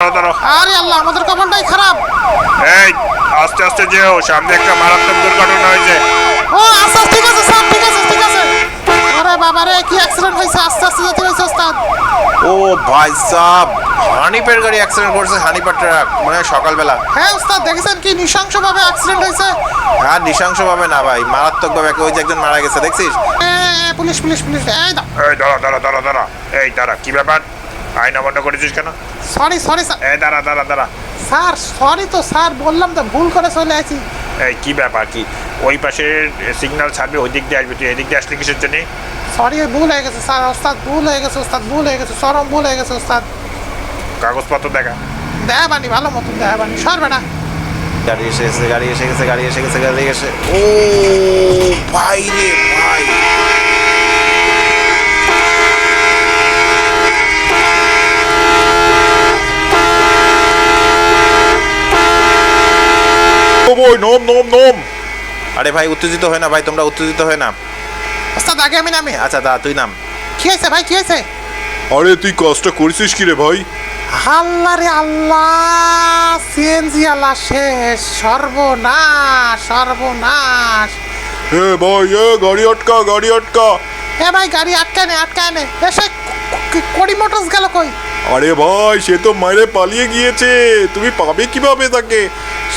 দাঁড়াও দাঁড়াও। আরে আল্লাহ আমাদের কপালটাই খারাপ। এই আস্তে আস্তে যেও সামনে একটা মারাত্মক দুর্ঘটনা হয়েছে। ও আচ্ছা ঠিক আছে স্যার ঠিক আছে ঠিক আছে। আরে বাবা রে কি অ্যাক্সিডেন্ট হয়েছে? আস্তে আস্তে যেতে হয়েছে ওস্তাদ। ও ভাই সাহ হানিপের গাড়ি অ্যাক্সিডেন্ট করছে হানিপার ট্রাক মানে সকালবেলা। হ্যাঁ ওস্তাদ দেখেছেন কি নৃশংসভাবে অ্যাক্সিডেন্ট হয়েছে? আর নৃশংস ভাবে না ভাই মারাত্মক ভাবে ওই যে একজন মারা গেছে দেখছিস? এ, এ, পুলিশ পুলিশ পুলিশ এই দা এই দাঁড়া দাঁড়া দাঁড়া দাঁড়া এই দাঁড়া কি ব্যাপার? আয়না বন্ধ করেছিস কেন? সরি সরি স্যার এই দাঁড়া দাঁড়া দাঁড়া। স্যার সরি তো স্যার বললাম তো ভুল করে চলে আসি এই কি ব্যাপার কি? ওই পাশে সিগন্যাল ছাড়বে ওই দিক দিয়ে আসবে তুই এদিক দিয়ে আসলি কিসের জন্য? সরি ভুল হয়ে গেছে স্যার ওস্তাদ ভুল হয়ে গেছে ওস্তাদ ভুল হয়ে গেছে চরম ভুল হয়ে গেছে ওস্তাদ। কাগজপত্র দেখা। দেখাবানি ভালো মতন দেখাবানি সরবে না। গাড়ি এসে গেছে গাড়ি এসে গেছে গাড়ি এসে গেছে গাড়ি এসে ও ভাই রে ভাই। ওই নোম নোম নোম। আরে ভাই উত্তেজিত হয় না ভাই তোমরা উত্তেজিত হয় না। ওস্তাদ আগে আমি নামি। আচ্ছা দা তুই নাম। কি হয়েছে ভাই কি হয়েছে? আরে তুই কাজটা করেছিস কি রে ভাই? আল্লাহ রে আল্লাহ সিএনজি আল্লাহ শেষ সর্বনাশ সর্বনাশ। এ ভাই এ গাড়ি আটকা গাড়ি আটকা। এ ভাই গাড়ি আটকায় নে আটকায় নে। এসে কড়ি মোটরস গেল কই? আরে ভাই সে তো মাইরে পালিয়ে গিয়েছে। তুমি পাবে কীভাবে তাকে?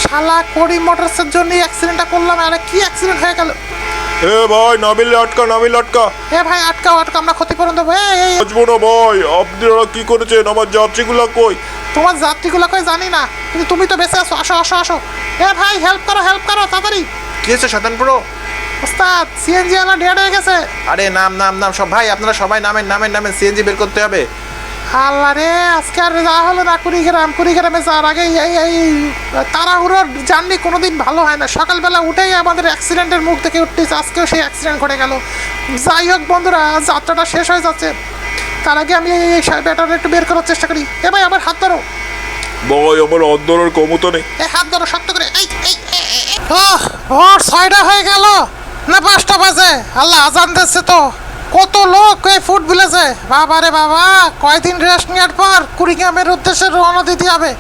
শালা কড়ি মোটরসের জন্য অ্যাক্সিডেন্টটা করলাম আরে কি অ্যাক্সিডেন্ট হয়ে গেল? এ ভাই নাবিল আটকা নাবিল আটকা। এ ভাই আটকাও আটকা আমরা ক্ষতিপূরণ দেবো। এই, বাঁচবো না ভাই আপনারা কি করেছেন? আমার যাত্রীগুলা কই? তোমার যাত্রীগুলো কই জানি না কিন্তু তুমি তো বেঁচে আছো আসো আসো আসো। এ ভাই হেল্প করো হেল্প করো তাড়াতাড়ি। কি হয়েছে শতান প্রো ওস্তাদ সিএনজি আলা ডেড হয়ে গেছে। আরে নাম নাম নাম সব ভাই আপনারা সবাই নামেন নামেন নামেন সিএনজি বের করতে হবে। আল্লাহ রে আজকে আর যা হলো না কুড়িগ্রাম। কুড়িগ্রামে যাওয়ার আগে এই এই তাড়াহুড়োর জার্নি কোনোদিন ভালো হয় না। সকালবেলা উঠেই আমাদের অ্যাক্সিডেন্টের মুখ থেকে উঠতেছে আজকেও সেই অ্যাক্সিডেন্ট ঘটে গেল। যাই হোক বন্ধুরা যাত্রাটা শেষ হয়ে যাচ্ছে। তার আগে আমি এই ব্যাটার একটু বের করার চেষ্টা করি। এ ভাই আবার হাত ধরো। ভাই আমার অন্তরের ক্ষমতা নেই। এ হাত ধরো শক্ত করে। এই এই ভোর ছয়টা হয়ে গেল। না পাঁচটা বাজে। আল্লাহ আজান দিচ্ছে তো। কত লোক এই ফুট ভিলেজে বাবা রে বাবা, কয়দিন রেস্ট নেওয়ার পর কুড়িগ্রামের উদ্দেশ্যে রওনা দিতে হবে।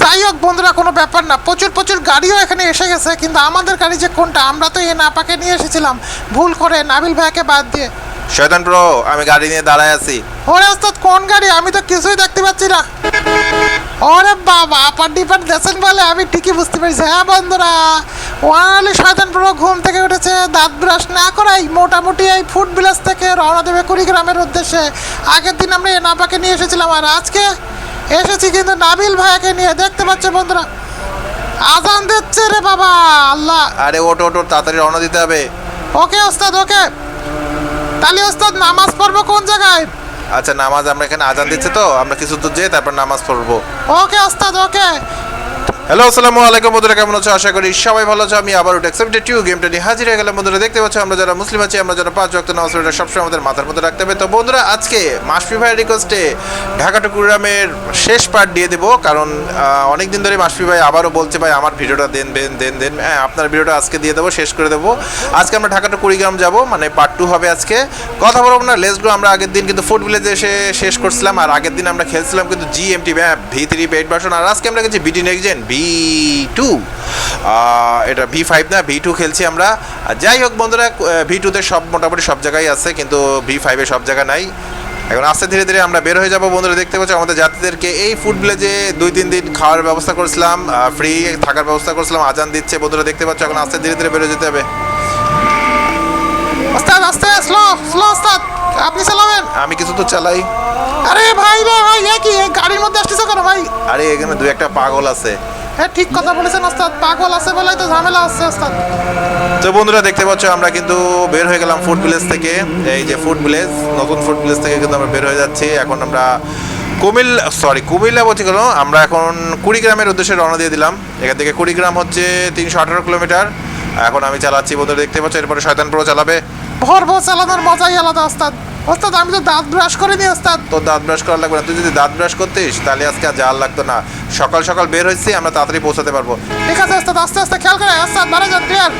যাই হোক বন্ধুরা, কোনো ব্যাপার না। প্রচুর প্রচুর গাড়িও এখানে এসে গেছে, কিন্তু আমাদের গাড়ি যে কোনটা, আমরা তো এ নাপাকে নিয়ে এসেছিলাম। ভুল করে নাবিল ভাইকে বাদ দিয়ে। শয়তান প্রো আমি গাড়ি নিয়ে দাঁড়ায় আছি। ওরে ওস্তাদ কোন গাড়ি? আমি তো কিছুই দেখতে পাচ্ছি না। ওরে বাবা আপার ডিপার দেশেন বলে আমি ঠিকই বুঝতে পেরেছি। হ্যাঁ বন্ধুরা ওয়ানালি শয়তান পুরো ঘুম থেকে উঠেছে দাঁত ব্রাশ না করাই মোটামুটি এই ফুড ভিলেজ থেকে রওনা দেবে কুড়িগ্রামের উদ্দেশ্যে। আগের দিন আমরা এনাপাকে নিয়ে এসেছিলাম আর আজকে এসেছি কিন্তু নাবিল ভাইয়াকে নিয়ে। দেখতে পাচ্ছে বন্ধুরা আজান দিচ্ছে রে বাবা আল্লাহ। আরে ওটো ওটো তাড়াতাড়ি রওনা দিতে হবে। ওকে ওস্তাদ ওকে। তাহলে ওস্তাদ নামাজ পড়ব কোন জায়গায়? আচ্ছা নামাজ আমরা এখানে আজান দিচ্ছে তো আমরা কিছু দূর যেয়ে তারপর নামাজ পড়ব। ওকে ওস্তাদ ওকে। হ্যালো আসসালামু আলাইকুম বন্ধুরা কেমন আছো? আশা করি সবাই ভালো আছো। আমি আবার এক্সেপ্টেড টিউ গেমটা নিয়ে হাজির হয়ে গেলাম। বন্ধুরা দেখতে পাচ্ছ আমরা যারা মুসলিম আছি আমরা যারা পাঁচ রক্ত নামাজ পড়ি, সবসময় আমাদের মাথার মধ্যে রাখতে হবে। তো বন্ধুরা আজকে মাসফি ভাইয়ের রিকোয়েস্টে ঢাকা টুকুরামের শেষ পার্ট দিয়ে দেবো কারণ অনেক দিন ধরে মাসফি ভাই আবারও বলছে ভাই আমার ভিডিওটা দেন দেন দেন দেন হ্যাঁ আপনার ভিডিওটা আজকে দিয়ে দেবো শেষ করে দেবো। আজকে আমরা ঢাকা টু কুড়িগ্রাম যাব মানে পার্ট টু হবে আজকে। কথা বলব না লেস আমরা আগের দিন কিন্তু ফুড ভিলেজে এসে শেষ করছিলাম আর আগের দিন আমরা খেলছিলাম কিন্তু G GMT map V three paid version আর আজকে আমরা গেছি BT next gen V two. এটা ভি ফাইভ না ভি টু খেলছি আমরা। যাই হোক বন্ধুরা ভি টুতে সব মোটামুটি সব জায়গায় আছে কিন্তু ভি ফাইভে সব জায়গা নাই। এখন আস্তে ধীরে ধীরে আমরা বের হয়ে যাব। বন্ধুরা দেখতে পাচ্ছি আমাদের যাত্রীদেরকে এই ফুড ভিলেজে দুই তিন দিন খাওয়ার ব্যবস্থা করেছিলাম ফ্রি থাকার ব্যবস্থা করেছিলাম আজান দিচ্ছে। বন্ধুরা দেখতে পাচ্ছ এখন আস্তে ধীরে ধীরে বেরো যেতে হবে। ওস্তাদ আস্তে স্লো স্লো ওস্তাদ আপনি চালাবেন? আমি কিছু তো চালাই। আরে ভাই রে ভাই কি গাড়ির মধ্যে আসতেছে কেন ভাই? আরে এখানে দু একটা পাগল আছে। হ্যাঁ ঠিক কথা বলেছেন, ওস্তাদ। পাগল আছে বলেই তো ঝামেলা আছে ওস্তাদ। তো বন্ধুরা, দেখতে পাচ্ছ, আমরা কিন্তু বের হয়ে গেলাম ফুড ভিলেজ থেকে। এই যে ফুড ভিলেজ নতুন ফুড ভিলেজ থেকে কিন্তু আমরা বের হয়ে যাচ্ছি। এখন আমরা কুমিল সরি কুমিল্লা বলছি কেন? আমরা এখন কুড়িগ্রামের উদ্দেশ্যে রওনা দিয়ে দিলাম। এখান থেকে কুড়িগ্রাম হচ্ছে তিনশো আঠারো কিলোমিটার। এখন আমি চালাচ্ছি, বন্ধুরা, দেখতে পাচ্ছ, এরপরে শয়তান প্রো চালাবে। ভোর ভোর চালানোর মজাই আলাদা ওস্তাদ। ওস্তাদ আমি তো দাঁত ব্রাশ করে নি ওস্তাদ। তোর দাঁত ব্রাশ করা লাগবে না। তুই যদি দাঁত ব্রাশ করতিস তাহলে আজকে আর জাল লাগতো না। সকাল সকাল বের হয়েছি আমরা তাড়াতাড়ি পৌঁছাতে পারব। ঠিক আছে ওস্তাদ আস্তে আস্তে খেয়াল করে ওস্তাদ বারে যান ক্লিয়ার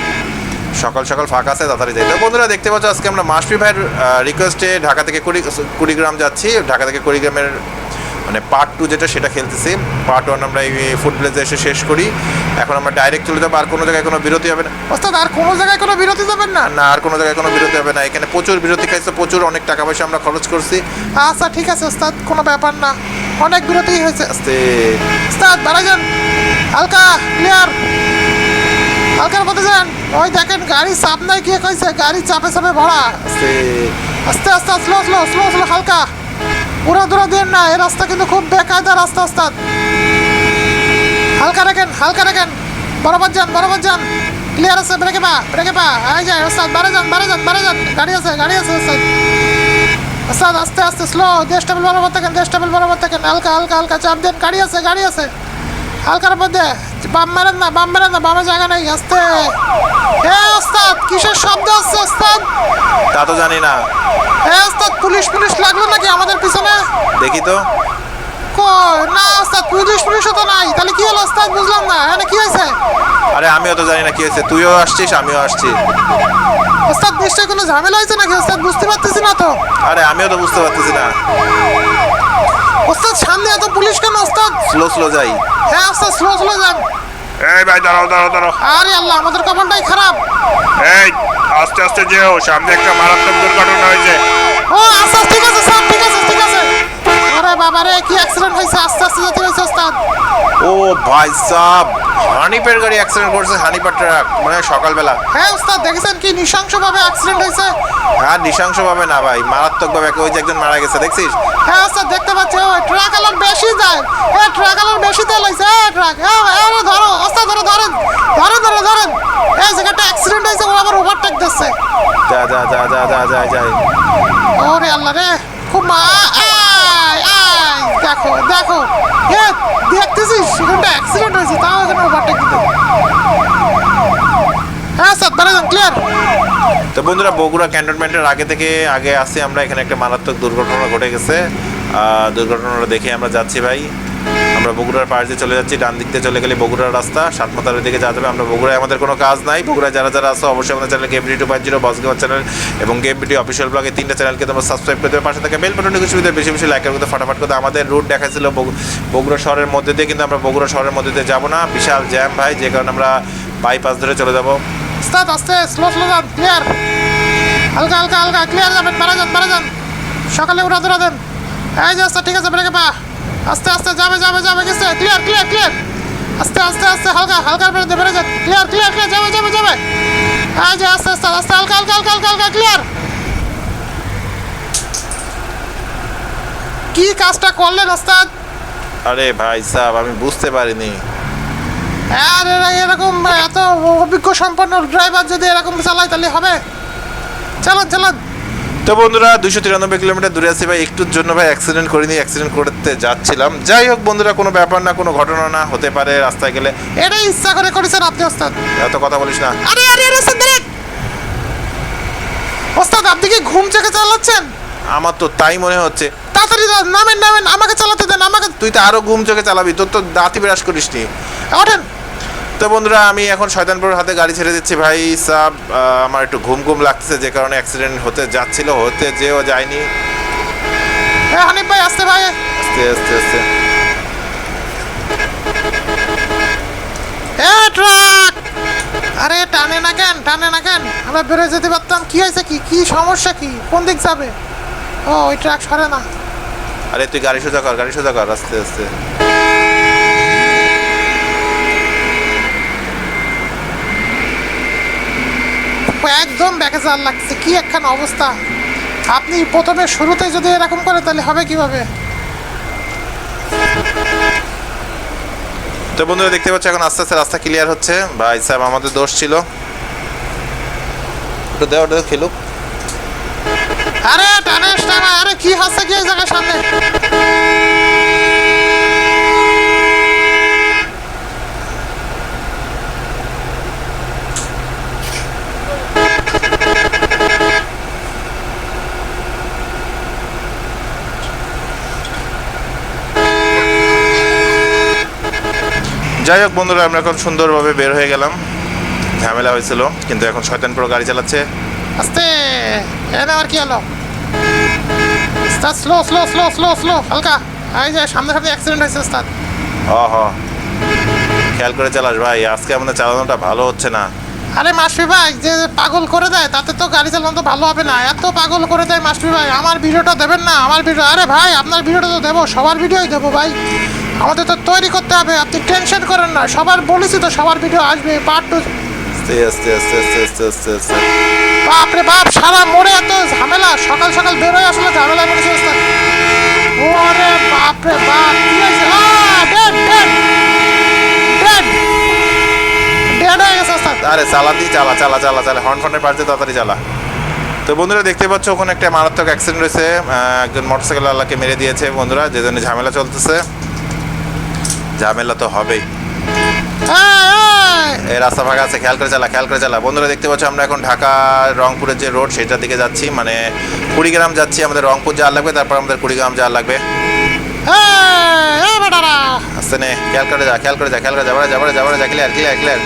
সকাল সকাল ফাঁকা আছে তাড়াতাড়ি যাই। তো বন্ধুরা দেখতে পাচ্ছ আজকে আমরা মাসফি ভাইয়ের রিকোয়েস্টে ঢাকা থেকে কুড়ি কুড়িগ্রাম যাচ্ছি। ঢাকা থেকে কুড়িগ্রামের মানে পার্ট টু যেটা সেটা খেলতেছি। পার্ট ওয়ান আমরা এই ফুটবলে এসে শেষ করি। এখন আমরা ডাইরেক্ট চলে যাব, আর কোনো জায়গায় কোনো বিরতি হবে না। ওস্তাদ, আর কোনো জায়গায় কোনো বিরতি যাবেন না? না, আর কোনো জায়গায় কোনো বিরতি হবে না। এখানে প্রচুর বিরতি খাইছে, প্রচুর অনেক টাকা পয়সা আমরা খরচ করছি। আচ্ছা ঠিক আছে ওস্তাদ, কোনো ব্যাপার না। অনেক বিরতি হয়েছে। আস্তে। ওস্তাদ, বাড়া যান। হালকা ক্লিয়ার হালকার মধ্যে যান। ওই দেখেন, গাড়ি চাপ নাই কে কইছে? গাড়ি চাপে চাপে ভরা। আস্তে আস্তে আস্তে, স্লো স্লো স্লো স্লো, হালকা। পুরো দিন না, এই রাস্তা কিন্তু খুব বেকায়দা রাস্তা, ওস্তাদ। হালকা রাখেন হালকা রাখেন। বরাবর যান বরাবর যান। ক্লিয়ার আছে, ব্রেকে পা ব্রেকে পা। আই যায় ওস্তাদ, বারে যান বারে যান বারে যান। গাড়ি আছে গাড়ি আছে, ওস্তাদ। ওস্তাদ, আস্তে আস্তে স্লো দেশ টেবিল বরাবর থাকেন দেশ টেবিল বরাবর থাকেন। হালকা হালকা হালকা, চাপ দেন, গাড়ি আছে গাড়ি আছে। হালকার মধ্যে বাম মেরেন না বাম মেরেন না বামে জায়গা নেই আস্তে। এ ওস্তাদ কিসের শব্দ হচ্ছে ওস্তাদ? তা তো জানি না। এ ওস্তাদ পুলিশ পুলিশ লাগল নাকি আমাদের পিছনে? দেখি তো। না ওস্তাদ পুলিশ পুলিশও তো নাই। তাহলে কি হলো ওস্তাদ? বুঝলাম না। এখানে কি হয়েছে? আরে আমিও তো জানি না কি হয়েছে। তুইও আসছিস আমিও আসছি। ওস্তাদ নিশ্চয়ই কোনো ঝামেলা হয়েছে নাকি? ওস্তাদ বুঝতে পারতেছি না তো। আরে আমিও তো বুঝতে পারতেছি না। ওস্তাদ সামনে এত পুলিশ কেন ওস্তাদ? স্লো স্লো যাই। হ্যাঁ ওস্তাদ স্লো স্লো যান। এই ভাই দাঁড়াও দাঁড়াও দাঁড়াও। আরে আল্লাহ আমাদের কপালটাই খারাপ। এই আস্তে আস্তে যেও সামনে একটা মারাত্মক দুর্ঘটনা হয়েছে। ও আচ্ছা ঠিক আছে স্যার ঠিক আছে ঠিক আছে। আরে বাবা রে কি অ্যাক্সিডেন্ট হয়েছে? আস্তে আস্তে যেতে হয়েছে ওস্তাদ। ও ভাই সাব হানিপের গাড়ি অ্যাক্সিডেন্ট করছে হানিপার ট্রাক মানে সকালবেলা। হ্যাঁ ওস্তাদ দেখেছেন কি? নৃশংসভাবে অ্যাক্সিডেন্ট হয়েছে। হ্যাঁ নৃশংস ভাবে না ভাই মারাত্মক ভাবে ওই যে একজন মারা গেছে দেখছিস? হ্যাঁ ওস্তাদ দেখতে পাচ্ছি। ওই ট্রাক আলার বেশি যায়। এ ট্রাক আলার বেশি তেল হয়েছে। এ ট্রাক এ এ ধরো ওস্তাদ ধরো ধরেন ধরেন ধরো ধরেন। এই জায়গাটা অ্যাক্সিডেন্ট হয়েছে ও আবার ওভারটেক দিচ্ছে। যা যা যা যা যা যা যা। ওরে আল্লাহ রে খুব মা আয় দেখো দেখো। এ, দেখতেছিস? সেখানটা অ্যাক্সিডেন্ট হয়েছে, তাও এখানে ওভারটেক দিতে। হ্যাঁ স্যার দাঁড়ান ক্লিয়ার তো বন্ধুরা, বগুড়া ক্যান্টনমেন্টের আগে থেকে আগে আসি আমরা। এখানে একটা মারাত্মক দুর্ঘটনা ঘটে গেছে। দুর্ঘটনাটা দেখে আমরা যাচ্ছি ভাই। আমরা বগুড়ার পাশ দিয়ে চলে যাচ্ছি, ডান দিক দিয়ে চলে গেলে বগুড়ার রাস্তা সাতমাতারের দিকে যাওয়া যাবে। আমরা বগুড়ায় আমাদের কোনো কাজ নাই। বগুড়ায় যারা যারা আসো অবশ্যই আমাদের channel game two five zero boss gamer channel এবং গেম ভিডিও অফিসিয়াল ব্লগে তিনটা চ্যানেলকে তোমরা সাবস্ক্রাইব করে দেবে। পাশে থেকে বেল বাটন সুবিধা, বেশি বেশি লাইক মধ্যে ফটাফট করে দাও। আমাদের রুট দেখাচ্ছিল বগু- বগুড়া শহরের মধ্যে দিয়ে। কিন্তু আমরা বগুড়া শহরের মধ্যে দিয়ে যাব না। বিশাল জ্যাম ভাই, যে কারণে আমরা বাইপাস ধরে চলে যাব। আস্তে স্লো স্লো যান ক্লিয়ার হালকা হালকা হালকা ক্লিয়ার যাবেন, মারা যান মারা যান। সকালে উড়া ধরা দেন। এই যে আস্তে ঠিক আছে ব্রেকে পা। আস্তে আস্তে যাবে যাবে যাবে গেছে। ক্লিয়ার ক্লিয়ার ক্লিয়ার আস্তে আস্তে আস্তে হালকা হালকা বেরোতে বেড়ে যান ক্লিয়ার ক্লিয়ার ক্লিয়ার যাবে যাবে যাবে। এই যে আস্তে আস্তে আস্তে হালকা হালকা হালকা হালকা হালকা ক্লিয়ার কি কাজটা করলেন ওস্তাদ? আরে ভাই সাহেব আমি বুঝতে পারিনি। আর এরা এরকম এত অভিজ্ঞ সম্পন্ন ড্রাইভার যদি এরকম চালায় তাহলে হবে। চালান চালান। তো বন্ধুরা দুশো তিরানব্বই কিলোমিটার দূরে আছি ভাই। একটুর জন্য ভাই অ্যাক্সিডেন্ট করিনি অ্যাক্সিডেন্ট করতে যাচ্ছিলাম। যাই হোক বন্ধুরা, কোনো ব্যাপার না, কোনো ঘটনা না, হতে পারে রাস্তায় গেলে। এটাই ইচ্ছা করে করেছেন আপনি ওস্তাদ। এত কথা বলিস না। আরে আরে আরে, ওস্তাদ আপনি কি ঘুম চেকে চালাচ্ছেন? আমার তো তাই মনে হচ্ছে। তাড়াতাড়ি নামেন নামেন, আমাকে চালাতে দেন, আমাকে তুই তো আরও ঘুম চোখে চালাবি, তোর তো দাঁতি বিরাস করিস নি ওঠেন। তো বন্ধুরা আমি এখন শয়তানপুরের হাতে গাড়ি ছেড়ে দিচ্ছি। ভাই সাব আমার একটু ঘুম ঘুম লাগতেছে যে কারণে অ্যাক্সিডেন্ট হতে যাচ্ছিল হতে যেও যায়নি। এ হানিফ ভাই আসতে ভাই। আস্তে আস্তে আস্তে। ট্রাক আরে টানে না কেন টানে না কেন? আমরা বেরোয় যেতে পারতাম কি হয়েছে কি? কি সমস্যা কি? কোন দিক যাবে? ও ওই ট্রাক সরে না। আরে তুই গাড়ি সোজা কর গাড়ি সোজা কর আস্তে আস্তে। একদম ব্যাকে জাল লাগছে কি একখান অবস্থা? আপনি প্রথমে শুরুতে যদি এরকম করে তাহলে হবে কীভাবে? তো বন্ধুরা দেখতে পাচ্ছ এখন আস্তে আস্তে রাস্তা ক্লিয়ার হচ্ছে। ভাই সাহেব আমাদের দোষ ছিল। একটু দেওয়া ওটা খেলুক। আরে টানেস টানা আরে কি হচ্ছে কি এই জায়গার সামনে? যাই হোক বন্ধুরা আমরা এখন সুন্দরভাবে বের হয়ে গেলাম। ঝামেলা হয়েছিল কিন্তু এখন শয়তান পুরো গাড়ি চালাচ্ছে। আস্তে! এনে আর কি হলো? Slow slow slow slow slow হালকা। এই যে সামনে সামনে অ্যাক্সিডেন্ট হয়েছে ওস্তাদ। হ হ খেয়াল করে চালাস ভাই আজকে আমাদের চালানোটা ভালো হচ্ছে না। আরে মাসফি ভাই যে পাগল করে দেয় তাতে তো গাড়ি চালানো তো ভালো হবে না। এত পাগল করে দেয় মাসফি ভাই আমার ভিডিওটা দেবেন না আমার ভিডিও আরে ভাই আপনার ভিডিওটা তো দেবো সবার ভিডিওই দেবো ভাই। আমাদের তো তৈরি করতে হবে আপনি টেনশন করেন না। সবার বলেছি তো সবার ভিডিও আসবে পার্ট টু বাপরে বাপ সারা মোড়ে এত ঝামেলা সকাল সকাল বেরোয় আসলে ঝামেলা করেছে ওস্তাদ ওরে বাপরে বাপ কি হয়েছে? ডেড ডেড ডেড ডেড হয়ে গেছে আরে চালা দি চালা চালা চালা চালা হর্ন ফর্নের পাশে তাড়াতাড়ি চালা। তো বন্ধুরা দেখতে পাচ্ছ ওখানে একটা মারাত্মক অ্যাক্সিডেন্ট হয়েছে আহ, একজন মোটরসাইকেল আল্লাহকে মেরে দিয়েছে বন্ধুরা যে জন্য ঝামেলা চলতেছে। ঝামেলা তো হবেই। এই, রাস্তা ফাঁকা আছে খেয়াল করে চালা খেয়াল করে চালা। বন্ধুরা দেখতে পাচ্ছ আমরা এখন ঢাকা রংপুরের যে রোড সেটার দিকে যাচ্ছি। মানে কুড়িগ্রাম যাচ্ছি আমাদের রংপুর যাওয়ার লাগবে তারপর আমাদের কুড়িগ্রাম যাওয়ার লাগবে। আস্তে নে খেয়াল করে যা খেয়াল করে যা খেয়াল করে যাবারে যাবারে যাবারে যা ক্লিয়ার ক্লিয়ার ক্লিয়ার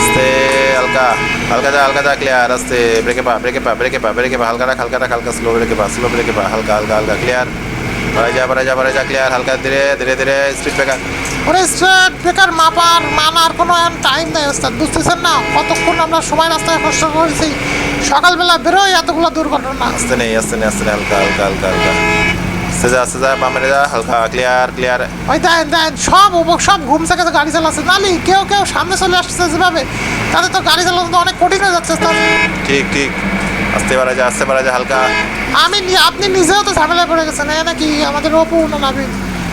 আস্তে হালকা হালকা যা হালকা যা ক্লিয়ার আস্তে ব্রেকে পা ব্রেকে পা ব্রেকে পা ব্রেকে পা হালকা রাখ হালকা রাখ হালকা স্লো ব্রেকে পা স্লো ব্রেকে পা হালকা হালকা হালকা ক্লিয়ার বাড়াই যা বাড়াই যা বাড়াই যা ক্লিয়ার হালকা ধীরে ধীরে ধীরে স্পিড ব্রেকার ওরে স্ট্রেট বেকার মাপার মানার কোনো টাইম নেই ওস্তাদ বুঝতেছেন না? কতক্ষণ আমরা সময় রাস্তায় কষ্ট করেছি? সকালবেলা বেরোই এতগুলো দুর্ঘটনা। আস্তে নেই আস্তে নেই আস্তে নেই হালকা হালকা হালকা হালকা। আস্তে যা বামে যা হালকা ক্লিয়ার ক্লিয়ার ওই দেন দেন সব ও- সব ঘুম থেকে তো গাড়ি চালাচ্ছে। নালি কেউ কেউ সামনে চলে আসছে যেভাবে। তাদের তো গাড়ি চালানো তো অনেক কঠিন হয়ে যাচ্ছে ঠিক ঠিক। আস্তে বাড়া যা আস্তে বাড়া যা হালকা। আমি নি- আপনি নিজেও তো ঝামেলায় পড়ে গেছেন এ নাকি আমাদের অপু না নাবিন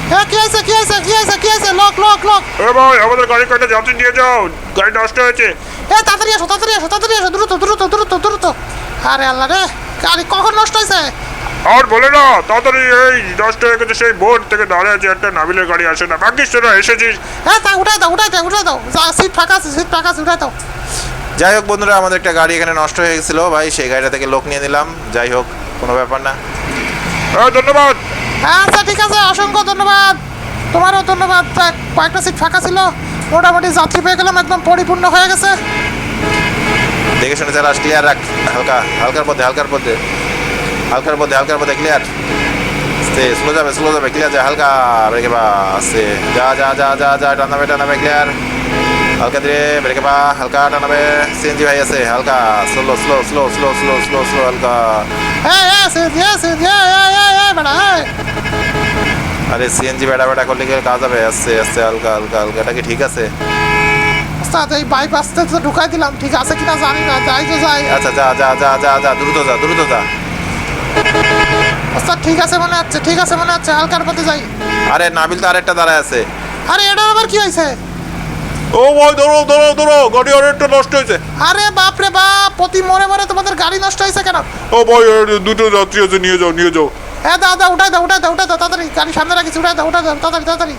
হ্যাঁ কি হয়েছে কি হয়েছে কি হয়েছে কি হয়েছে? লোক লোক লোক। এ ভাই আমাদের গাড়ি কয়টা যাত্রী নিয়ে যাও। গাড়ি নষ্ট হয়েছে। এ তাড়াতাড়ি আসো তাড়াতাড়ি আসো তাড়াতাড়ি আসো দ্রুত দ্রুত দ্রুত দ্রুত। আরে আল্লাহ রে গাড়ি কখন নষ্ট হয়েছে? আর বলে না তাড়াতাড়ি এই নষ্ট হয়ে গেছে সেই বোর্ড থেকে দাঁড়িয়ে আছে একটা নাবিলের গাড়ি আসে না। ভাগ্যিস তোরা এসেছিস। হ্যাঁ তা উঠাই দাও উঠাই দাও উঠাই দাও। যা সিট ফাঁকা আছে সিট ফাঁকা আছে উঠাই দাও। যাই হোক বন্ধুরা আমাদের একটা গাড়ি এখানে নষ্ট হয়ে গেছিল। ভাই সেই গাড়িটা থেকে লোক নিয়ে নিলাম। যাই হোক কোনো ব্যাপার না। হ্যাঁ ধন্যবাদ। আচ্ছা ঠিক আছে অসংখ্য ধন্যবাদ। তোমারও ধন্যবাদ কয়েকটা সিট ফাঁকা ছিল। মোটামুটি যাত্রী পেয়ে গেলাম একদম পরিপূর্ণ হয়ে গেছে। দেখে শুনে চালাস ক্লিয়ার রাখ হালকা হালকার মধ্যে হালকার মধ্যে হালকার মধ্যে হালকার মধ্যে ক্লিয়ার আস্তে স্লো যাবে স্লো যাবে ক্লিয়ার যায় হালকা। ব্রেকে পা আস্তে যা যা যা যা যা টানাবে টানাবে ক্লিয়ার হালকা ধীরে ব্রেকে পা হালকা টানাবে সিএনজি ভাই আছে হালকা slow slow slow slow slow slow slow হালকা। আরে সিএনজি বেড়া বেড়া করলে কি কাজ হবে? আস্তে আস্তে হালকা হালকা হালকা এটা কি ঠিক আছে? ওস্তাদ এই বাইপাসতে তো ঢুকাই দিলাম ঠিক আছে কিনা জানি না যাই তো যাই। আচ্ছা যা যা যা যা যা দ্রুত যা দ্রুত যা। ওস্তাদ ঠিক আছে মনে হচ্ছে ঠিক আছে মনে হচ্ছে হালকার পথে যাই। আরে নাবিল তো আরেকটা দাঁড়ায় আছে। আরে এটার আবার কি হয়েছে ও ভাই ধরো ধরো ধরো গাড়ি আরেকটা নষ্ট হয়েছে। আরে বাপ রে বাপ প্রতি মরে মরে তোমাদের গাড়ি নষ্ট হয়েছে কেন? ও ভাই দুটো যাত্রী আছে নিয়ে যাও নিয়ে যাও। হ্যাঁ দাদা উঠাই দাও উঠাই দাও উঠাই দাও তাড়াতাড়ি গাড়ি সামনে রাখিস উঠাই দাও উঠাই দাও তাড়াতাড়ি তাড়াতাড়ি।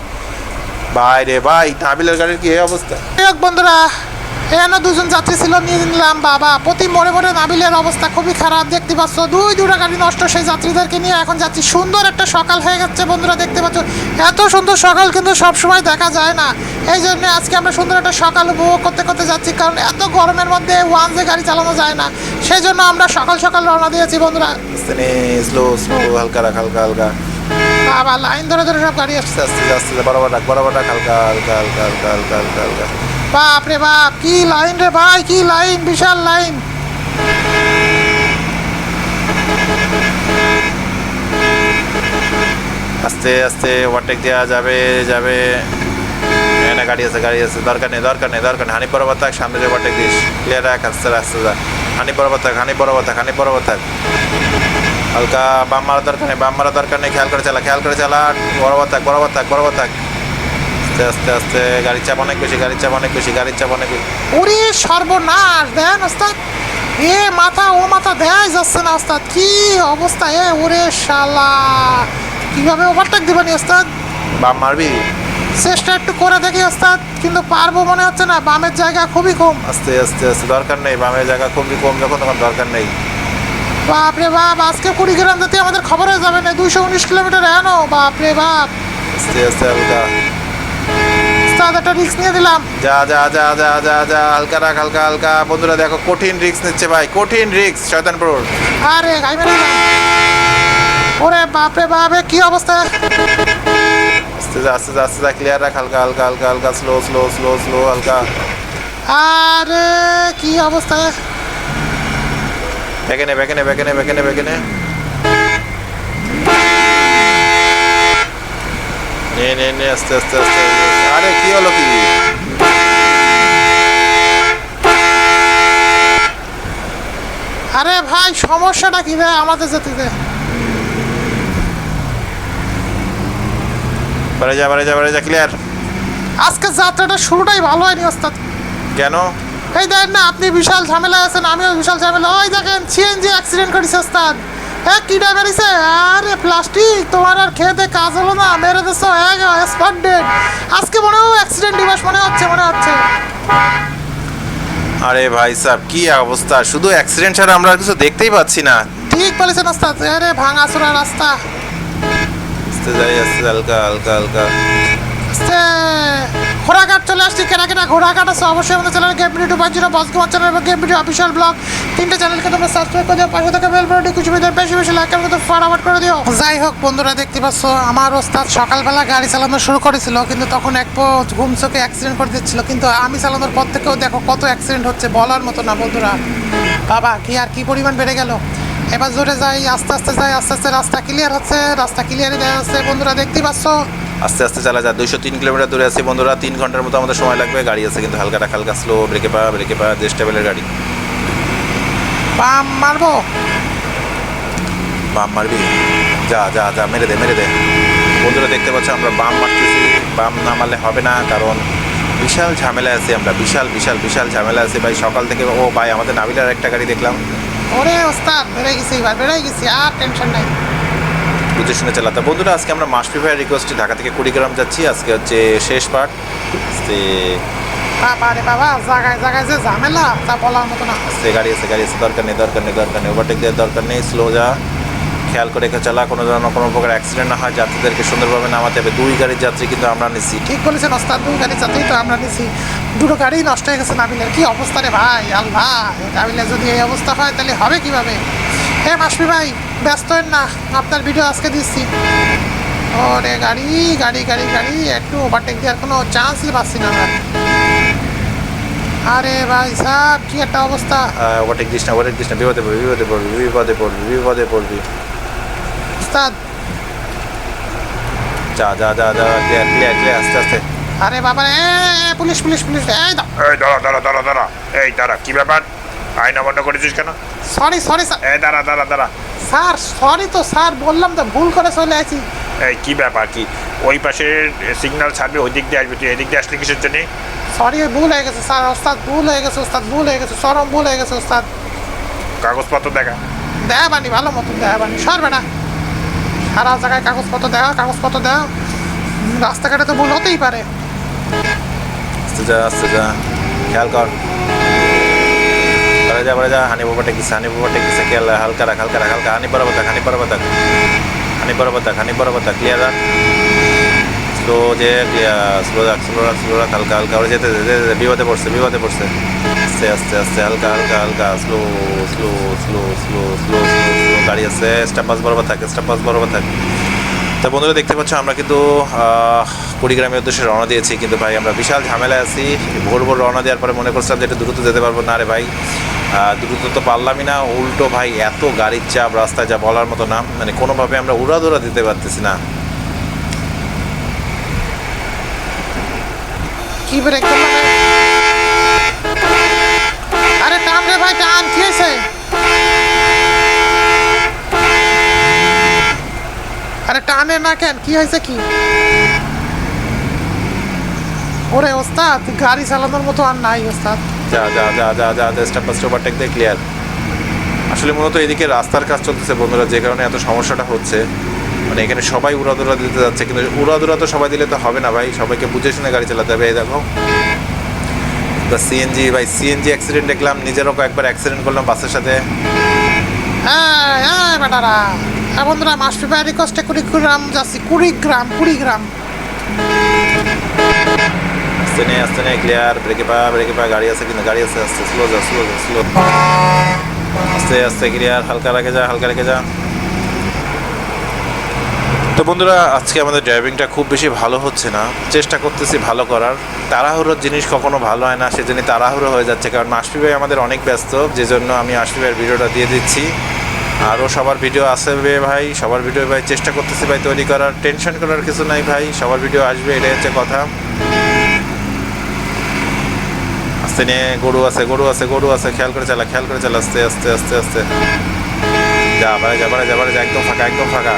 ভাই রে ভাই নাবিলের গাড়ির কি এই অবস্থা? বন্ধুরা এখানে দুজন যাত্রী ছিল নিয়ে নিলাম বাবা। প্রতি মোড়ে মোড়ে নাবিলের অবস্থা খুবই খারাপ দেখতে পাচ্ছ। দুই দুটা গাড়ি নষ্ট সেই যাত্রীদেরকে নিয়ে। এখন যাচ্ছি সুন্দর একটা সকাল হয়ে যাচ্ছে বন্ধুরা দেখতে পাচ্ছ। এত সুন্দর সকাল কিন্তু সব সময় দেখা যায় না। এই জন্য আজকে আমরা সুন্দর একটা সকাল উপভোগ করতে করতে যাচ্ছি কারণ এত গরমের মধ্যে ওয়ান যে গাড়ি চালানো যায় না। সেই জন্য আমরা সকাল সকাল রওনা দিয়েছি বন্ধুরা। স্লো স্লো হালকা রাখ হালকা হালকা। বাবা লাইন ধরে ধরে সব গাড়ি আসছে। আস্তে আস্তে আস্তে বরাবর রাখ বরাবর রাখ হালকা হালকা হালকা হালকা হালকা হালকা হালকা। বাপ রে বাপ, কি লাইন রে ভাই, কি লাইন, বিশাল লাইন। আস্তে আস্তে, ওভারটেক দেওয়া যাবে যাবে। এখানে গাড়ি আছে গাড়ি আছে, দরকার নেই দরকার নেই দরকার নেই। হানি বরাবর থাক সামনে ওভারটেক দিস, ক্লিয়ার রাখ, আস্তে আস্তে, যা। হানি বরাবর থাক হানি বরাবর থাক হানি বরাবর থাক হালকা বাম মারা দরকার নেই, বাম মারা দরকার নেই, খেয়াল করে চালা, খেয়াল করে চালা। বরাবর থাক বরাবর থাক বরাবর থাক আস্তে আস্তে আস্তে গাড়ির চাপ অনেক বেশি গাড়ির চাপ অনেক বেশি গাড়ির চাপ অনেক বেশি। ওরে সর্বনাশ দেন ওস্তাদ। এ মাথা ও মাথা দেয় যাচ্ছে না ওস্তাদ। কি অবস্থা এ ওরে শালা। কীভাবে ওভারটেক দিবানি ওস্তাদ? বাম মারবি? চেষ্টা একটু করে দেখি ওস্তাদ কিন্তু পারব মনে হচ্ছে না। বামের জায়গা খুবই কম। আস্তে আস্তে আস্তে দরকার নেই। বামের জায়গা খুবই কম যখন তখন দরকার নেই। বাপরে বাপ আজকে কুড়িগ্রাম যেতে আমাদের খবর হয়ে যাবে না। দুইশো উনিশ কিলোমিটার এনো বাপরে বাপ। আস্তে আস্তে একটা রিস্ক নিয়ে দিলাম। যা যা যা যা যা যা হালকা রাখ হালকা হালকা। বন্ধুরা দেখো কঠিন রিক্স নিচ্ছে ভাই কঠিন রিক্স শয়তানপুর। আরে গাই মেরে ওরে বাপরে বাপ এ কি অবস্থা? আস্তে যা আস্তে যা আস্তে যা ক্লিয়ার রাখ হালকা হালকা হালকা হালকা স্লো স্লো স্লো স্লো হালকা। আরে কি অবস্থা? বেকেনে নে নে নে আস্তে আস্তে আস্তে আরে কি হলো কি? আরে ভাই সমস্যাটা কি রে আমাদের যেতে দে। বাড়ে যা বাড়ে যা বাড়ে যা ক্লিয়ার আজকে যাত্রাটা শুরুটাই ভালো হয়নি ওস্তাদ। কেন? এই দেখেন না আপনি বিশাল ঝামেলা আছেন আমিও বিশাল ঝামেলা ওই দেখেন সিএনজি অ্যাক্সিডেন্ট করেছে ওস্তাদ। হ্যাঁ কিটা বেরিয়েছে আরে প্লাস্টিক তোমার আর খেতে কাজ হলো না মেরে এক স্পট ডেড আজকে মনে হয় অ্যাক্সিডেন্ট দিবস মনে হচ্ছে মনে হচ্ছে। আরে ভাই সাহেব কি অবস্থা? শুধু অ্যাক্সিডেন্ট ছাড়া আমরা কিছু দেখতেই পাচ্ছি না। ঠিক বলেছেন ওস্তাদ। আরে ভাঙাচোরা রাস্তা। আস্তে যাই আস্তে হালকা হালকা হালকা। আস্তে ঘোড়াঘাট চলে আসছি কেনা কেনা ঘোড়াঘাট আছে অবশ্যই আমাদের channel game video two point zero boss Kumar channel এবং গেম ভিডিও অফিসিয়াল ব্লগ তিনটে চ্যানেলকে তোমরা সাবস্ক্রাইব করে দিও, পাশে থাকা বেল বাটনটি কিছু ভিতরে বেশি বেশি লাইক করে ফরওয়ার্ড করে দিও। যাই হোক বন্ধুরা, দেখতে পাচ্ছ, আমার ওস্তাদ সকালবেলা গাড়ি চালানো শুরু করেছিল, কিন্তু তখন এক ঘুম চোখে অ্যাক্সিডেন্ট করে দিচ্ছিল, কিন্তু আমি চালানোর পর থেকেও দেখো কত অ্যাক্সিডেন্ট হচ্ছে, বলার মতো না বন্ধুরা। বাবা, কি আর কি পরিমাণ বেড়ে গেল? এবার জোরে যাই, আস্তে আস্তে যাই, আস্তে আস্তে রাস্তা ক্লিয়ার হচ্ছে, রাস্তা ক্লিয়ারই দেখা যাচ্ছে বন্ধুরা দেখতেই পাচ্ছ? আস্তে আস্তে চালা যায়। দুইশো তিন কিলোমিটার দূরে আছি বন্ধুরা তিন ঘণ্টার মতো আমাদের সময় লাগবে। গাড়ি আছে কিন্তু হালকা রাখ হালকা স্লো ব্রেকে পা ব্রেকে পা যে স্টেবেলের গাড়ি। বাম মারবো? বাম মারবি? যা যা যা মেরে দে মেরে দে। বন্ধুরা দেখতে পাচ্ছ আমরা বাম মারতেছি। বাম না মারলে হবে না কারণ বিশাল ঝামেলা আছে আমরা। বিশাল বিশাল বিশাল ঝামেলা আছে ভাই। সকাল থেকে ও ভাই আমাদের নাবিলার একটা গাড়ি দেখলাম। ওরে ওস্তাদ বেড়ে গেছি এবার বেড়ে গেছি। আর টেনশন নাই। বুঝে শুনে চালাতে বন্ধুরা আজকে আমরা মাস প্রিফায়ার রিকোয়েস্টে ঢাকা থেকে কুড়িগ্রাম যাচ্ছি। আজকে হচ্ছে শেষ পার্ট। বাবা রে বাবা জায়গায় জায়গায় যে ঝামেলা তা বলার মতো না। গাড়ি আছে গাড়ি দরকার নেই দরকার নেই দরকার নেই। ওভারটেক দেওয়ার দরকার নেই স্লো যা। খেয়াল করে চালা কোনো কোনো প্রকার অ্যাক্সিডেন্ট না হয়। যাত্রীদেরকে সুন্দরভাবে নামাতে হবে। দুই গাড়ির যাত্রী কিন্তু আমরা নিচ্ছি ঠিক বলেছেন ওস্তাদ দুই গাড়ি যাতেই তো আমরা নিছি। দুটো গাড়ি নষ্ট হয়ে গেছে নাবিলের। কি অবস্থা রে ভাই আল্লাহ। নাবিলের যদি এই অবস্থা হয় তাহলে হবে কীভাবে? হ্যাঁ মাসবি ভাই ব্যস্ত হন না আপনার ভিডিও আজকে দিচ্ছি। ওরে গাড়ি গাড়ি গাড়ি গাড়ি একটু ওভারটেক দেওয়ার কোনো চান্সই পাচ্ছি না আমরা। আরে ভাই সাহ কি একটা অবস্থা। ওভারটেক দিস না ওভারটেক দিস না বিপদে পড়বি বিপদে পড়বি বিপদে পড়বি বিপদে পড়বি। ওস্তাদ যা যা যা যা ক্লিয়ার ক্লিয়ার ক্লিয়ার আস্তে আস্তে। আরে বাবা এ, পুলিশ পুলিশ পুলিশ এই দাঁড়া দাঁড়া দাঁড়া দাঁড়া। এই দাঁড়া কি ব্যাপার? আয়না বন্ধ করেছিস কেন? সরি সরি স্যার এই দাঁড়া দাঁড়া দাঁড়া। স্যার সরি তো স্যার বললাম তো ভুল করে চলে আসি এই কি ব্যাপার কি? ওই পাশে সিগন্যাল ছাড়বে ওই দিক দিয়ে আসবে তুই এদিক দিয়ে আসলি কিসের জন্য? সরি ভুল হয়ে গেছে স্যার ওস্তাদ ভুল হয়ে গেছে ওস্তাদ ভুল হয়ে গেছে চরম ভুল হয়ে গেছে ওস্তাদ। কাগজপত্র দেখা। দেয়া বানি ভালো মতন দেয়া বানি সরবে না। সারা জায়গায় কাগজপত্র দেওয়া কাগজপত্র দেওয়া রাস্তাঘাটে তো ভুল হতেই পারে। আস্তে যা আস্তে যা খেয়াল কর। দিচ্ছে খেয়াল রাখ, হালকা রাখ হালকা রাখ হালকা হানি বরাবর থাক হানি বরাবর থাক হানি বরাবর থাক হানি বরাবর থাক ক্লিয়ার রাখ। স্লো যে স্লো রাখ স্লো রাখ স্লো রাখ হালকা হালকা যেতে যেতে বিপদে পড়ছে বিপদে পড়ছে। আস্তে আস্তে আস্তে হালকা হালকা হালকা slow slow slow slow slow slow গাড়ি আছে স্টাপ পাস বরাবর থাকে স্টাপ পাস বরাবর থাকে। তা বন্ধুরা দেখতে পাচ্ছ আমরা কিন্তু কুড়িগ্রামের উদ্দেশ্যে রওনা দিয়েছি কিন্তু ভাই আমরা বিশাল ঝামেলায় আছি ভোর ভোর রওনা দেওয়ার পরে মনে করছিলাম যে একটু দ্রুত যেতে পারব। না রে ভাই দ্রুত তো পারলামই না। উল্টো ভাই, এত গাড়ির চাপ, রাস্তায় যা বলার মতো না মানে কোনোভাবে আমরা উড়াদুরা দিতে পারতেছি না। কি আরে টান রে ভাই, টান আরে টানে না কেন? কি হয়েছে কি? ওরে ওস্তাদ, গাড়ি চালানোর মতো আর নাই ওস্তাদ। যা যা যা যা যা যা স্টেপ বাই স্টেপ ওভারটেক দিয়ে ক্লিয়ার আসলে মূলত এদিকে রাস্তার কাজ চলতেছে বন্ধুরা, যে কারণে এত সমস্যাটা হচ্ছে। মানে এখানে সবাই উড়াদুরা দিতে যাচ্ছে, কিন্তু উড়াদুরা তো সবাই দিলে তো হবে না ভাই। সবাইকে বুঝে শুনে গাড়ি চালাতে হবে, এই দেখো। সিএনজি ভাই সিএনজি অ্যাক্সিডেন্ট দেখলাম, নিজেরও কয়েকবার অ্যাক্সিডেন্ট করলাম বাসের সাথে। বেটারা। বন্ধুরা মাস্টার ভাই রিকোয়েস্টে কুড়িগ্রাম যাচ্ছি কুড়িগ্রাম কুড়িগ্রাম আসতে নেই আসতে নেই ক্লিয়ার ব্রেকে পা ব্রেকে পা, গাড়ি আছে কিন্তু গাড়ি আছে আস্তে স্লো যা স্লো যা স্লো আস্তে আস্তে ক্লিয়ার হালকা রেখে যা, হালকা রেখে যা। তো বন্ধুরা, আজকে আমাদের ড্রাইভিংটা খুব বেশি ভালো হচ্ছে না। চেষ্টা করতেছি ভালো করার। তাড়াহুড়োর জিনিস কখনো ভালো হয় না সেজন্য তাড়াহুড়ো হয়ে যাচ্ছে। কারণ মাসফি ভাই আমাদের অনেক ব্যস্ত যে জন্য আমি আশফি ভাইয়ের ভিডিওটা দিয়ে দিচ্ছি। আরও সবার ভিডিও আসবে ভাই, সবার ভিডিও ভাই চেষ্টা করতেছি ভাই তৈরি করার। টেনশন করার কিছু নাই ভাই, সবার ভিডিও আসবে, এটাই হচ্ছে কথা। আস্তে নিয়ে গরু আছে গরু আছে গরু আছে খেয়াল করে চালা খেয়াল করে চালা আস্তে আস্তে আস্তে আস্তে। যা বাড়ে যা বাড়ে যা বাড়ে যা একদম ফাঁকা একদম ফাঁকা।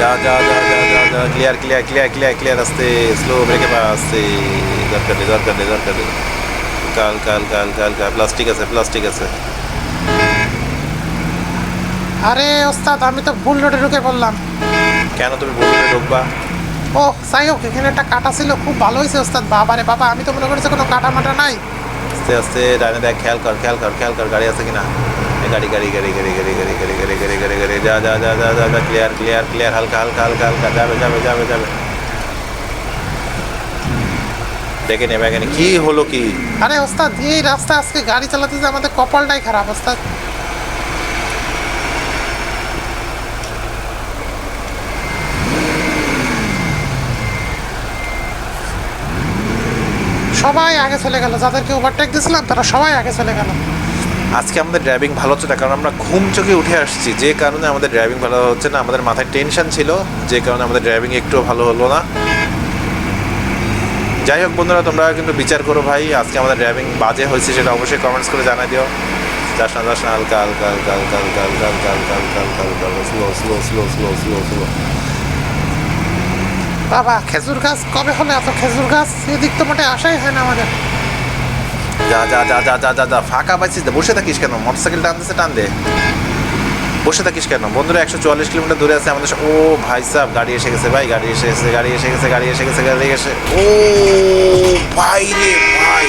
যা যা যা যা যা যা clear clear clear clear clear আসতে স্লো ব্রেকে পা আসতে দরকার নেই দরকার নেই দরকার নেই। কাল কাল কাল কাল কাল প্লাস্টিক আছে প্লাস্টিক আছে। আরে ওস্তাদ আমি তো ভুল রোডে ঢুকে পড়লাম। কেন তুমি বলতে ঢুকবা? ও যাই হোক এখানে একটা কাটা ছিল খুব ভালো হয়েছে ওস্তাদ বাবারে বাবা আমি তো মনে করেছি কোনো কাটা মাটা নাই আস্তে আস্তে ডানে দেখ খেয়াল কর খেয়াল কর খেয়াল কর গাড়ি আছে কিনা গাড়ি গাড়ি গাড়ি গাড়ি গাড়ি গাড়ি গাড়ি গাড়ি গাড়ি গাড়ি গাড়ি যা যা যা যা যা যা ক্লিয়ার ক্লিয়ার ক্লিয়ার হালকা হালকা হালকা হালকা যাবে যাবে যাবে যাবে দেখে নেবে এখানে কি হলো কি আরে ওস্তাদ এই রাস্তা আজকে গাড়ি চালাতে যে আমাদের কপালটাই খারাপ ওস্তাদ সবাই আগে চলে গেল যাদেরকে ওভারটেক দিয়েছিলাম তারা সবাই আগে চলে গেল আজকে আমাদের ড্রাইভিং ভালো হচ্ছে না কারণ আমরা ঘুম চোখে উঠে আসছি যে কারণে আমাদের ড্রাইভিং ভালো হচ্ছে না আমাদের মাথায় টেনশন ছিল যে কারণে আমাদের ড্রাইভিং একটুও ভালো হলো না যাই হোক বন্ধুরা তোমরা কিন্তু বিচার করো ভাই আজকে আমাদের ড্রাইভিং বাজে হয়েছে সেটা অবশ্যই কমেন্টস করে জানাই দিও যাস না যাস না হালকা হালকা হালকা হালকা হালকা হালকা হালকা হালকা হালকা হালকা slow slow slow slow slow slow বাবা, খেজুর গাছ? কবে হলে এত খেজুর গাছ? এদিক তো মোটে আসাই হয় না আমাদের। যা যা যা যা যা যা যা, ফাঁকা পাইছিস বসে থাকিস কেন? মোটরসাইকেল টানতেছে টান দে। বসে থাকিস কেন? বন্ধুরা, একশো চুয়াল্লিশ কিলোমিটার দূরে আছে আমাদের ও ভাই সাহ গাড়ি এসে গেছে ভাই, গাড়ি এসে গেছে, গাড়ি এসে গেছে, গাড়ি এসে গেছে, গাড়ি এসে ও ভাই রে ভাই।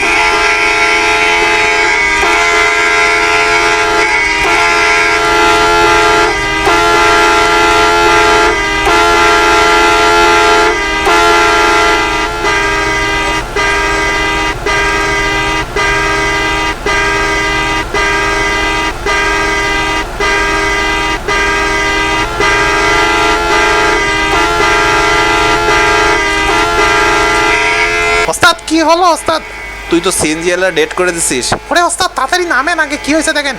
হলো ওস্তাদ? তুই তো সিএনজি এলা ডেট করে দিছিস। ওরে ওস্তাদ তাড়াতাড়ি নামেন আগে কি হয়েছে দেখেন।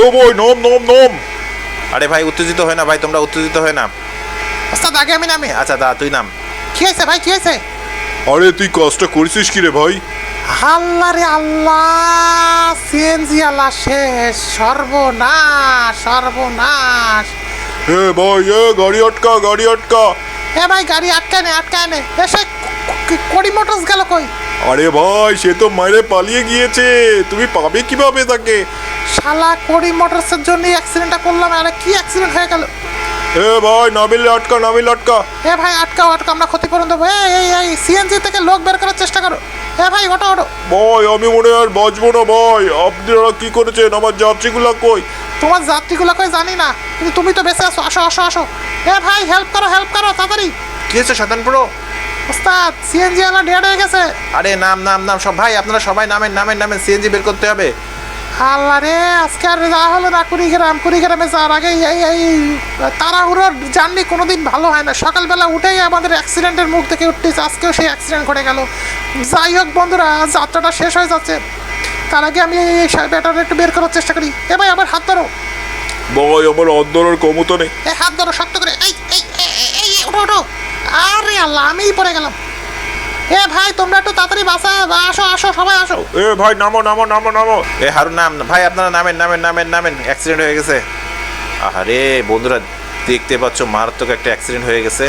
ও বই নম নম নম। আরে ভাই উত্তেজিত হয় না ভাই তোমরা উত্তেজিত হয় না। ওস্তাদ আগে আমি নামি। আচ্ছা দা তুই নাম। কি হয়েছে ভাই কি হয়েছে? আরে তুই কষ্ট করেছিস কি রে ভাই? আল্লাহ রে আল্লাহ সিএনজি আল্লাহ শেষ সর্বনাশ সর্বনাশ। এ ভাই এ গাড়ি আটকা গাড়ি আটকা। এ ভাই গাড়ি আটকায় নে আটকায় নে। এসে কড়ি মোটরস গেল কই? আরে ভাই সে তো মাইরে পালিয়ে গিয়েছে। তুমি পাবে কীভাবে তাকে? শালা কড়ি মোটরসের জন্য অ্যাক্সিডেন্টটা করলাম আরে কি অ্যাক্সিডেন্ট হয়ে গেল? এ ভাই নাবিল আটকা নাবিল আটকা। এ ভাই আটকাও আটকা আমরা ক্ষতিপূরণ দেবো। এই এই এই সিএনজি থেকে লোক বের করার চেষ্টা করো। এ ভাই ওটো ওটো ভাই আমি মনে আর বাঁচবো না ভাই। আপনারা কি করেছেন? আমার যাত্রীগুলা কই? তোমার যাত্রীগুলো কই জানি না কিন্তু তুমি তো বেঁচে আসো আসো আসো আসো। এ ভাই হেল্প করো হেল্প করো তাড়াতাড়ি। কি হয়েছে শতান প্রো ওস্তাদ সিএনজি আলা ডেড হয়ে গেছে। আরে নাম নাম নাম সব ভাই আপনারা সবাই নামেন নামেন নামেন সিএনজি বের করতে হবে। আল্লাহ রে আজকে আর যা হলো না কুড়িগ্রাম কুড়িগ্রামে যাওয়ার আগে এই এই তাড়াহুড়োর জার্নি কোনোদিন ভালো হয় না। সকালবেলা উঠেই আমাদের অ্যাক্সিডেন্টের মুখ থেকে উঠতেছে আজকেও সেই অ্যাক্সিডেন্ট ঘটে গেল। যাই হোক বন্ধুরা যাত্রাটা শেষ হয়ে যাচ্ছে। তার আগে আমি এই ব্যাটার একটু বের করার চেষ্টা করি। এ ভাই আবার হাত ধরো। ভাই আমার অন্তরের ক্ষমতা নেই। এ হাত ধরো শক্ত করে। এই এই এই, ওঠো ওঠো। আরে আল্লাহ আমিই পড়ে গেলাম। এ ভাই তোমরা একটু তাড়াতাড়ি বাসা আসো আসো সবাই আসো। এ ভাই নামো নামো নামো নামো। এ হারুন নাম ভাই আপনারা নামেন নামেন নামেন নামেন। অ্যাক্সিডেন্ট হয়ে গেছে। আরে বন্ধুরা দেখতে পাচ্ছ মারাত্মক একটা অ্যাক্সিডেন্ট হয়ে গেছে।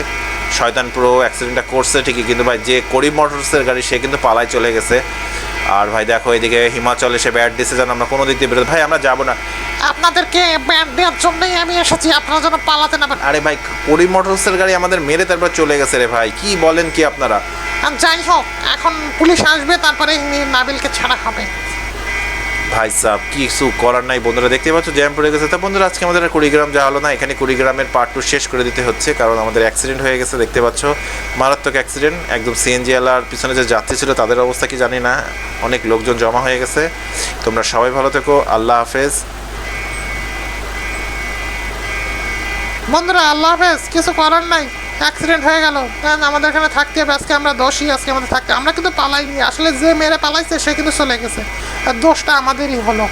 শয়তান পুরো অ্যাক্সিডেন্টটা করছে ঠিকই কিন্তু ভাই যে করিম মোটরসের গাড়ি সে কিন্তু পালায় চলে গেছে। আর ভাই দেখো এদিকে হিমাচল এসে ব্যাট দিচ্ছে যেন আমরা কোনো দিক দিয়ে বেরোতে ভাই আমরা যাব না। আপনাদেরকে ব্যাট দেওয়ার জন্যই আমি এসেছি আপনারা যেন পালাতে না পারেন। আরে ভাই করিম মোটরসের গাড়ি আমাদের মেরে তারপর চলে গেছে রে ভাই কি বলেন কি আপনারা? যাই হোক এখন পুলিশ আসবে তারপরে নাবিলকে ছাড়া হবে। ভাই সাহ কিছু করার নাই, বন্ধুরা দেখতে পাচ্ছ, জ্যাম পড়ে গেছে। তো বন্ধুরা, আজকে আমাদের কুড়িগ্রাম যা হলো না, এখানে কুড়িগ্রামের পার্ট টু শেষ করে দিতে হচ্ছে, কারণ আমাদের অ্যাক্সিডেন্ট হয়ে গেছে, দেখতে পাচ্ছ। মারাত্মক অ্যাক্সিডেন্ট একদম সিএনজি আর পিছনে যে যাত্রী ছিল, তাদের অবস্থা কি জানি না, অনেক লোকজন জমা হয়ে গেছে। তোমরা সবাই ভালো থেকো, আল্লাহ হাফেজ। বন্ধুরা, আল্লাহ হাফেজ, কিছু করার নাই। অ্যাক্সিডেন্ট হয়ে গেল। কারণ আমাদের এখানে থাকতে হবে। আজকে আমরা দোষী, আজকে আমাদের থাকতে আমরা কিন্তু পালাইনি। আসলে যে মেয়েরা পালাইছে, সে কিন্তু চলে গেছে। আর দোষটা আমাদেরই হলো।